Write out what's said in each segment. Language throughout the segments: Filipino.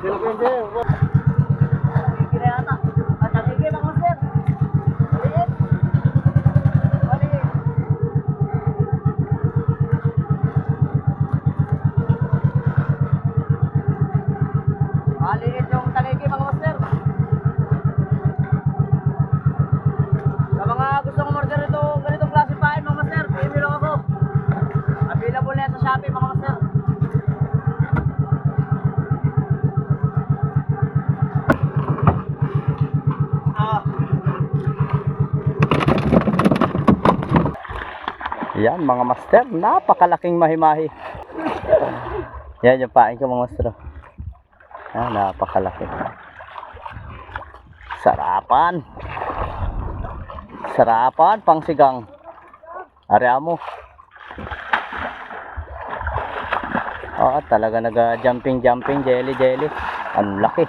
Kira Shopee mga master. Yan mga master, napakalaking mahimahi. Yan yung pain ko mga master. Ah, napakalaki. Sarapan. Sarapan, pangsigang. Area mo. Oo, talaga nag-jumping jumping jelly jelly. Ang laki.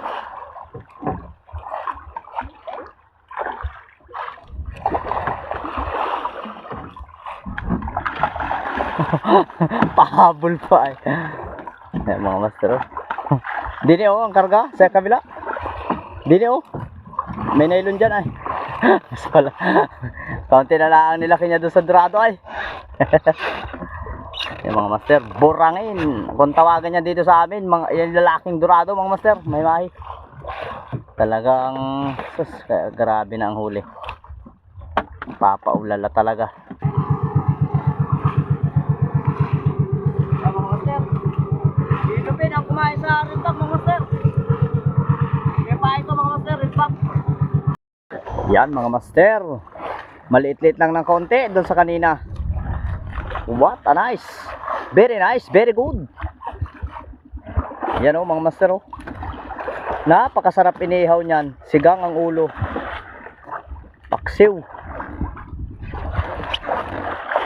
Pahabol pa eh. Yan mga master. oh. Dini oh, ang karga sa kabila. Dini oh. May nylon dyan ay. Mas pala. Kaunti na lang nilaki niya doon sa dorado ay. Yan mga master, burangin. Kung tawagan niya dito sa amin, mga yan lalaking dorado mga master, may mahi. Talagang sus, kaya grabe na ang huli. Papaulala talaga. Ilupin ang kumain sa rintak mga master. Kaya pain ko mga master, rintak. Yan mga master. Maliit-liit lang ng konti doon sa kanina. What a nice. Very nice, very good. Yan oh mga master oh. Napakasarap inihaw niyan. Sigang ang ulo. Paksiw.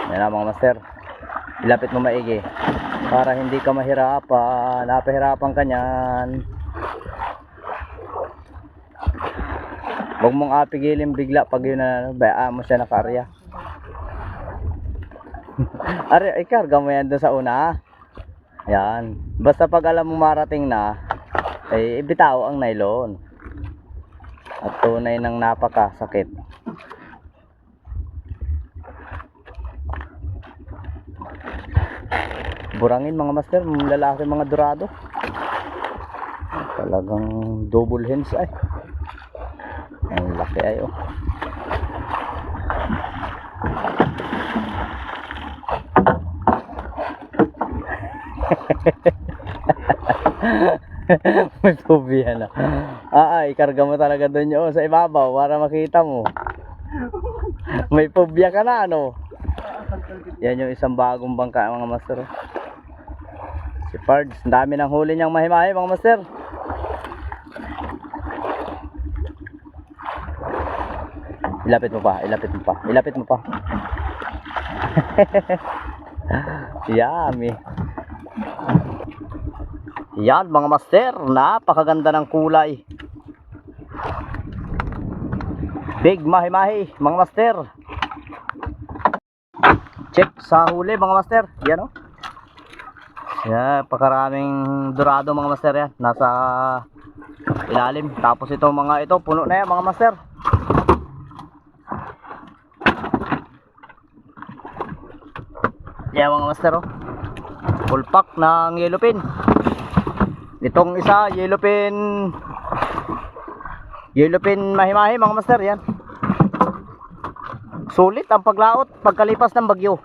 Yan na mga master. Ilapit mo maigi. Para hindi ka mahirapan. Napahirapan ka niyan. Huwag mong apigilin bigla pag yun na bayaan mo siya nakarya. Ari, ikarga mo yan doon sa una. Yan. Basta pag alam mo marating na, ay ibitaw ang nylon. At tunay ng napakasakit. Burangin mga master, lalaki mga dorado. Talagang double hands ay. Ang laki ay oh. May phobia na. Ah, ay, karga mo talaga doon yun sa ibabaw para makita mo. May phobia ka na, ano? Yan yung isang bagong bangka, mga master. Si Pards, dami ng huli niyang mahimahi, mga master. Ilapit mo pa, ilapit mo pa, ilapit mo pa. Yummy. Yan mga master, napakaganda ng kulay. Big mahi-mahi, mga master. Check sa huli mga master. Yan oh. Yan, pakaraming dorado mga master yan. Nasa ilalim. Tapos ito mga ito, puno na yan mga master. Yan mga master oh. Full pack ng yellow pin. Itong isa, yellow pin Yellow pin mahimahi mga master yan. Sulit ang paglaot pagkalipas ng bagyo.